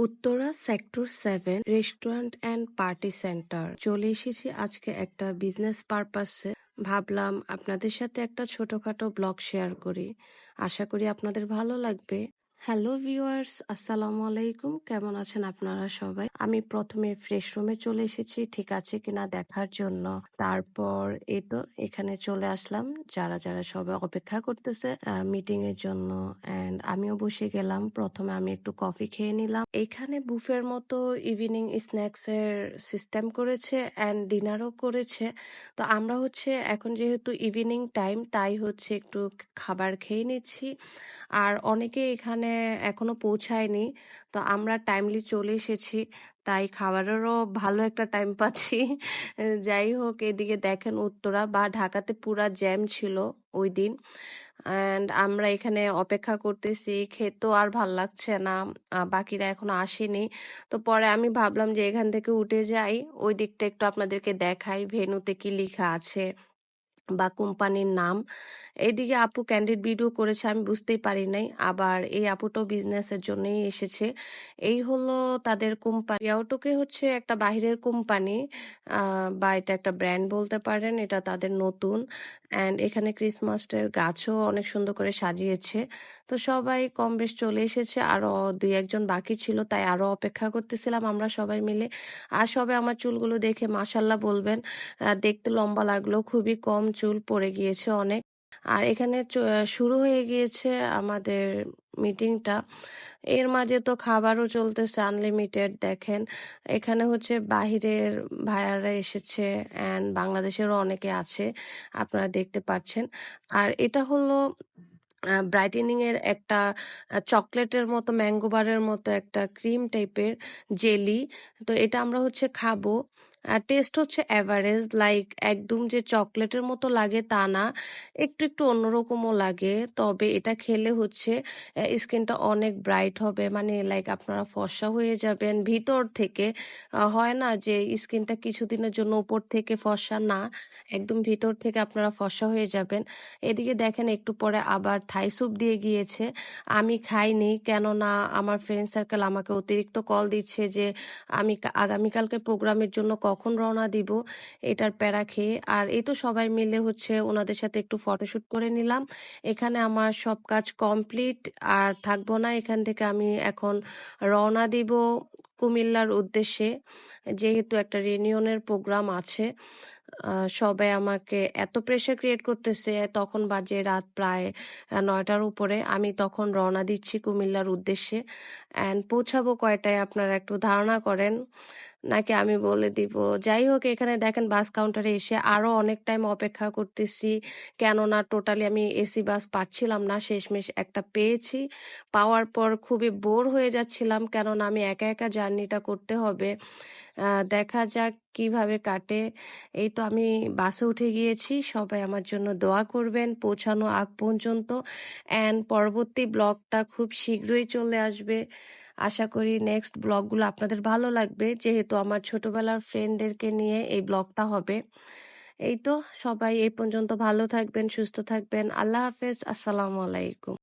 Uttara sector seven restaurant and party centre. চলে এসেছি আজকে একটা বিজনেস পারপাসে। ভাবলাম আপনাদের সাথে একটা ছোটখাটো ব্লগ শেয়ার করি। আশা করি আপনাদের ভালো লাগবে। হ্যালো ভিউয়ার্স আসসালামু আলাইকুম কেমন আছেন আপনারা সবাই? আমি প্রথমে ফ্রেশ রুমে চলে এসেছি। ঠিক আছে কিনা দেখার জন্য। তারপর এই তো এখানে চলে আসলাম। যারা যারা সবাই অপেক্ষা করতেছে মিটিং এর জন্য। এন্ড আমিও বসে গেলাম। প্রথমে আমি একটু কফি খেয়ে নিলাম। এখানে বুফের মতো ইভিনিং স্ন্যাক্স এর সিস্টেম করেছে এন্ড ডিনারও করেছে। তো আমরা হচ্ছে এখন যেহেতু ইভিনিং টাইম তাই হচ্ছে একটু খাবার খেয়ে নিচ্ছি। আর অনেকে এখানে এখনও পৌঁছায়নি। তো আমরা টাইমলি চলে এসেছি। তাই খাবারেরও ভালো একটা টাইম পাচ্ছি। যাই হোক, এদিকে দেখেন উত্তরা বা ঢাকাতে পুরা জ্যাম ছিল ওই দিন অ্যান্ড আমরা এখানে অপেক্ষা করতেছি। খেতেও আর ভালো লাগছে না। বাকিরা এখনও আসেনি। তো পরে আমি ভাবলাম যে এখান থেকে উঠে যাই। ওই দিকটা একটু আপনাদেরকে দেখাই। ভেনুতে কি লেখা আছে। বা কোম্পানির নাম। এইদিকে আপু ক্যান্ডিড ভিডিও করেছে, আমি বুঝতেই পারি নাই। আবার এই আপুটাও বিজনেসের জন্যই এসেছে। এই হলো তাদের কোম্পানি পিয়াউটোকে হচ্ছে একটা বাহিরের কোম্পানি বা এটা একটা ব্র্যান্ড বলতে পারেন, এটা তাদের নতুন। অ্যান্ড এখানে ক্রিসমাসের গাছও অনেক সুন্দর করে সাজিয়েছে। তো সবাই কম বেশ চলে এসেছে, আরও দুই একজন বাকি ছিল, তাই আরও অপেক্ষা করতেছিলাম আমরা সবাই মিলে। আর সবাই আমার চুলগুলো দেখে মাসাল্লাহ বলবেন দেখতে লম্বা লাগল খুবই কম চুল পড়ে গিয়েছে অনেক। আর এখানে শুরু হয়ে গিয়েছে আমাদের মিটিংটা। এর মাঝে তো খাবারও চলতেছে আনলিমিটেড, দেখেন। এখানে হচ্ছে বাহিরের ভাইয়ারা এসেছে অ্যান্ড বাংলাদেশেরও অনেকে আছে, আপনারা দেখতে পাচ্ছেন। আর এটা হলো ব্রাইটেনিং এর একটা চকলেটের মতো ম্যাঙ্গো বারের মতো একটা ক্রিম টাইপের জেলি তো এটা আমরা হচ্ছে খাব। আর টেস্ট হচ্ছে অ্যাভারেজ লাইক একদম যে চকলেটের মতো লাগে তা না, একটু একটু অন্যরকমও লাগে। তবে এটা খেলে হচ্ছে স্কিনটা অনেক ব্রাইট হবে মানে লাইক আপনারা ফর্সা হয়ে যাবেন। ভিতর থেকে হয় না যে স্কিনটা কিছুদিনের জন্য উপর থেকে ফর্সা না, একদম ভিতর থেকে আপনারা ফর্সা হয়ে যাবেন। এদিকে দেখেন একটু পরে আবার থাই স্যুপ দিয়ে গিয়েছে। আমি খাইনি, কেননা আমার ফ্রেন্ড সার্কেল আমাকে অতিরিক্ত কল দিচ্ছে যে আমি আগামীকালকে প্রোগ্রামের জন্য কখন রওনা দিব, এটার প্যারা খেয়ে। আর এই তো সবাই মিলে হচ্ছে ওনাদের সাথে একটু ফটোশুট করে নিলাম। এখানে আমার সব কাজ কমপ্লিট, আর থাকব না, এখান থেকে আমি এখন রওনা দিব কুমিল্লার উদ্দেশ্যে। যেহেতু একটা রিউনিয়নের প্রোগ্রাম আছে সবাই আমাকে এত প্রেশার ক্রিয়েট করতেছে, তখন বাজে রাত প্রায় নয়টার উপরে। আমি তখন রওনা দিচ্ছি কুমিল্লার উদ্দেশ্যে। অ্যান্ড পৌঁছাবো কয়টায়, আপনারা একটু ধারণা করেন। নাকি আমি বলে দিব। যাই হোক এখানে দেখেন বাস কাউন্টারে এসে আরও অনেক টাইম অপেক্ষা করতেছি। কেননা টোটালি আমি এসি বাস পাচ্ছিলাম না, শেষমেশ একটা পেয়েছি। পাওয়ার পর খুবই বোর হয়ে যাচ্ছিলাম, কেননা আমি একা একা জার্নিটা করতে হবে। দেখা যাক কীভাবে কাটে। এই তো আমি বাসে উঠে গিয়েছি। সবাই আমার জন্য দোয়া করবেন। পৌঁছানো আগ পর্যন্ত অ্যান্ড পরবর্তী ব্লগটা খুব শীঘ্রই চলে আসবে। আশা করি নেক্সট ব্লগগুলো আপনাদের ভালো লাগবে। যেহেতু আমার ছোটবেলার ফ্রেন্ডদেরকে নিয়ে এই ব্লগটা হবে। এই তো সবাই এই পর্যন্ত ভালো থাকবেন, সুস্থ থাকবেন। আল্লাহ হাফেজ। আসসালামু আলাইকুম।